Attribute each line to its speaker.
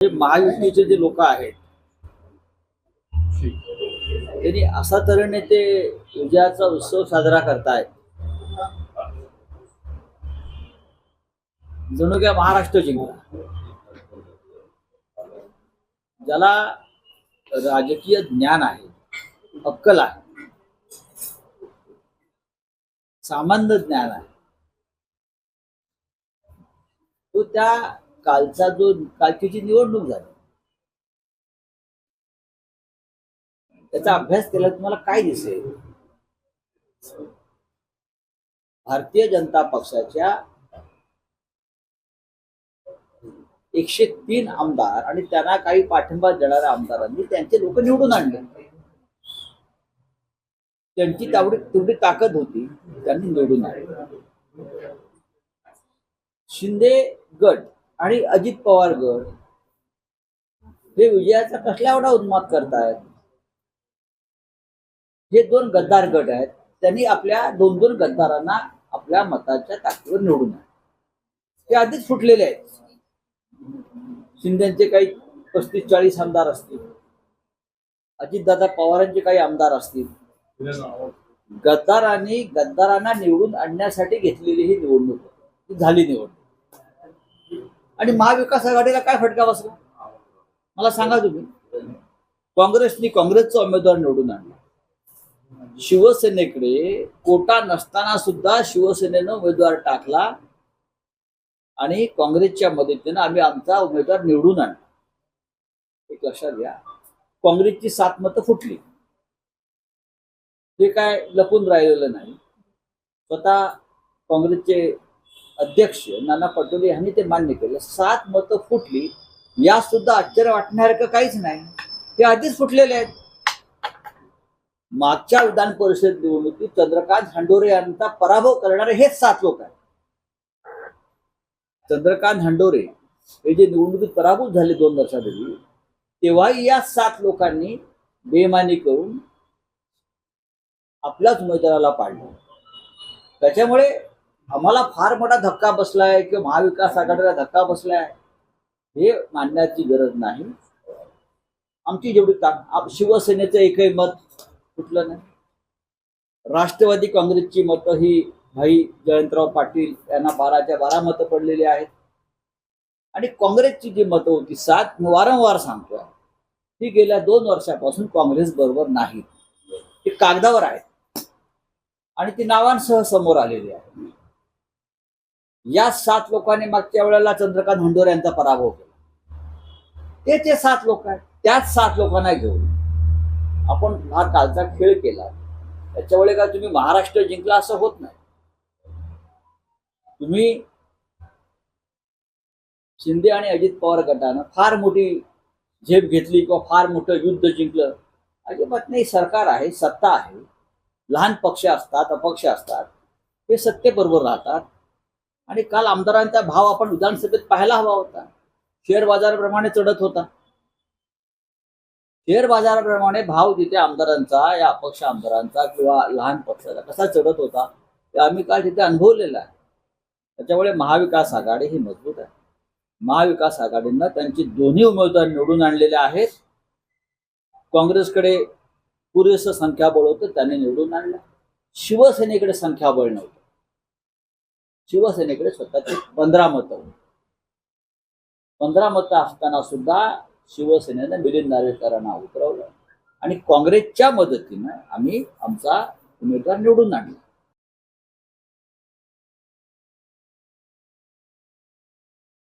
Speaker 1: जे महायुतीचे जे लोक आहेत त्यांनी असा तऱ्हेने ते विजयाचा उत्सव साजरा करतायत. जणू काय महाराष्ट्र जिंकला. ज्याला राजकीय ज्ञान आहे अक्कल आहे सामान्य ज्ञान आहे तो त्या कालचा जो कालची जी निवडणूक झाली त्याचा अभ्यास केला तुम्हाला काय दिसेल? भारतीय जनता पक्षाच्या एकशे तीन आमदार आणि त्यांना काही पाठिंबा देणाऱ्या आमदारांनी त्यांचे लोक निवडून आणले. त्यांची तेवढी तेवढी ताकद होती त्यांनी निवडून आणली. शिंदे गट आणि अजित पवार गट. हे विजयाचा कसला एवढा उन्माद करतायत? हे दोन गद्दार गट आहेत. त्यांनी आपल्या दोन दोन गद्दारांना आपल्या मताच्या ताकदीवर निवडून ते आधीच फुटलेले आहेत. शिंदेचे काही पस्तीस चाळीस आमदार असतील. अजितदादा पवारांचे काही आमदार असतील. गद्दारांनी गद्दारांना निवडून आणण्यासाठी घेतलेली ही निवडणूक. झाली निवडणूक. आणि महाविकास आघाडीला काय फटका बसला? मला सांगा तुम्ही. काँग्रेसने काँग्रेसचा उमेदवार निवडून आणला. शिवसेनेकडे कोटा नसताना सुद्धा शिवसेनेनं उमेदवार टाकला आणि काँग्रेसच्या मदतीनं आम्ही आमचा उमेदवार निवडून आणला. एक लक्षात घ्या. काँग्रेसची सात मतं फुटली. ते काय लपून राहिलेलं नाही. स्वतः काँग्रेसचे अध्यक्ष नाना पटोले यांनी ते मान्य केलं. सात मतं फुटली या सुद्धा आश्चर्य वाटण्यासारखं काहीच नाही. ते आधीच फुटलेले आहेत. मागच्या विधान परिषद निवडणुकीत चंद्रकांत हंडोरे यांचा पराभव करणारे हेच सात लोक आहेत. चंद्रकांत हंडोरे हे जे निवडणुकीत पराभूत झाले दोन वर्षापूर्वी तेव्हाही या सात लोकांनी बेमानी करून आपल्याच उमेदवाराला पाडलं. त्याच्यामुळे आम्हाला फार मोठा धक्का बसलाय किंवा महाविकास आघाडीला धक्का बसलाय. हे मानण्याची गरज नाही. आमची जेवढी ताक शिवसेनेचं एकही मत कुठलं नाही. राष्ट्रवादी काँग्रेसची मतं ही भाई जयंतराव पाटील यांना बाराच्या बारा मतं पडलेली आहेत. आणि काँग्रेसची जी मतं होती सात वारंवार सांगतोय. ती गेल्या दोन वर्षापासून काँग्रेस बरोबर नाही. ते कागदावर आहेत. आणि ती नावांसह समोर आलेली आहे या सात लोकांनी मागच्या वेळेला चंद्रकांत हंडोर यांचा पराभव केला. ते ते सात लोक आहेत. त्याच सात लोकांना घेऊन आपण हा कालचा खेळ केला. त्याच्यामुळे काय तुम्ही महाराष्ट्र जिंकला असं होत नाही. तुम्ही शिंदे आणि अजित पवार गटानं फार मोठी झेप घेतली किंवा फार मोठं युद्ध जिंकलं. अजिबात नाही सरकार आहे सत्ता आहे. लहान पक्ष असतात अपक्ष असतात. ते सत्तेबरोबर राहतात. आणि काल आमदारांचा भाव आपण विधानसभेत पाहायला हवा होता. शेअर बाजाराप्रमाणे चढत होता. शेअर बाजाराप्रमाणे भाव तिथे आमदारांचा या अपक्ष आमदारांचा किंवा लहान पक्षाचा कसा चढत होता ते आम्ही काल तिथे अनुभवलेला आहे. त्याच्यामुळे महाविकास आघाडी ही मजबूत आहे. महाविकास आघाडीनं त्यांची दोन्ही उमेदवार निवडून आणलेले आहेत. काँग्रेसकडे पुरेसं संख्याबळ होतं त्यांनी निवडून आणलं. शिवसेनेकडे संख्याबळ नव्हतं. शिवसेनेकडे स्वतःचे पंधरा मतं. पंधरा मतं असताना सुद्धा शिवसेनेनं मिलिंद नार्वेकरांना उतरवलं. आणि काँग्रेसच्या मदतीनं आम्ही आमचा उमेदवार निवडून आणला.